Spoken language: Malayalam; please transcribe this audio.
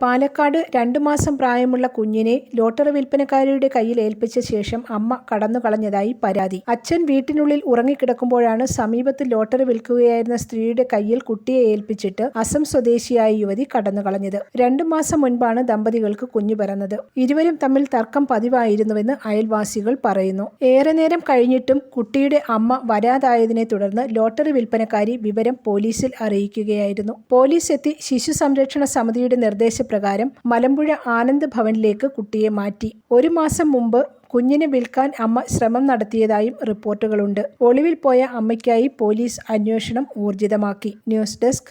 പാലക്കാട് രണ്ടു മാസം പ്രായമുള്ള കുഞ്ഞിനെ ലോട്ടറി വിൽപ്പനക്കാരിയുടെ കയ്യിൽ ഏൽപ്പിച്ച ശേഷം അമ്മ കടന്നുകളഞ്ഞതായി പരാതി. അച്ഛൻ വീട്ടിനുള്ളിൽ ഉറങ്ങിക്കിടക്കുമ്പോഴാണ് സമീപത്ത് ലോട്ടറി വിൽക്കുകയായിരുന്ന സ്ത്രീയുടെ കയ്യിൽ കുട്ടിയെ ഏൽപ്പിച്ചിട്ട് അസം സ്വദേശിയായ യുവതി കടന്നുകളഞ്ഞത്. രണ്ടു മാസം മുൻപാണ് ദമ്പതികൾക്ക് കുഞ്ഞു പിറന്നത്. ഇരുവരും തമ്മിൽ തർക്കം പതിവായിരുന്നുവെന്ന് അയൽവാസികൾ പറയുന്നു. ഏറെ നേരം കഴിഞ്ഞിട്ടും കുട്ടിയുടെ അമ്മ വരാതായതിനെ തുടർന്ന് ലോട്ടറി വിൽപ്പനക്കാരി വിവരം പോലീസിൽ അറിയിക്കുകയായിരുന്നു. പോലീസ് എത്തി ശിശു സംരക്ഷണ സമിതിയുടെ നിർദ്ദേശപ്രകാരം മലമ്പുഴ ആനന്ദ് ഭവനിലേക്ക് കുട്ടിയെ മാറ്റി. ഒരു മാസം മുമ്പ് കുഞ്ഞിനെ വിൽക്കാൻ അമ്മ ശ്രമം നടത്തിയതായും റിപ്പോർട്ടുകളുണ്ട്. ഒളിവിൽ പോയ അമ്മയ്ക്കായി പോലീസ് അന്വേഷണം ഊർജിതമാക്കി. News desk